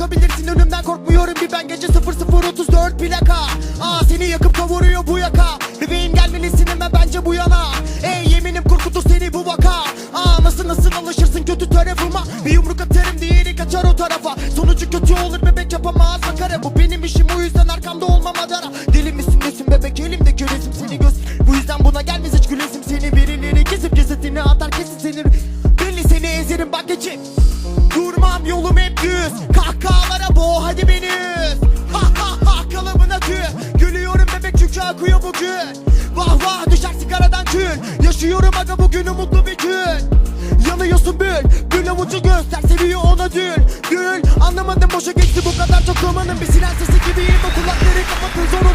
sokabilirsin önümden korkmuyorum bir ben. Gece 0034 plaka Aa seni yakıp kavuruyor bu yaka. Bebeğim gelmelisin hemen bence bu yana. Ey yeminim korkutur seni bu vaka. Aa nasıl nasıl alışırsın kötü tarafıma? Bir yumruk atarım diğeri kaçar o tarafa. Sonucu kötü olur bebek yapamaz makara Bu benim işim o yüzden arkamda olmam adara. Deli misin nesin bebek? Elimde göresim seni göz. Bu yüzden buna gelmez hiç gülesim seni. Birileri kesip cesetini atar kesin seni. Belli seni ezerim bak geçip Durmam yolum hep düz akıyor bugün. Vah vah düşer sigaradan kül. Yaşıyorum aga bugünü mutlu bir gün. Yanıyorsun bül. Bül avucu göster seviyor ona dül. Gül anlamadım boşa geçti bu kadar çok romanın Bir siren sesi gibiyim o kulakları kapatın Zor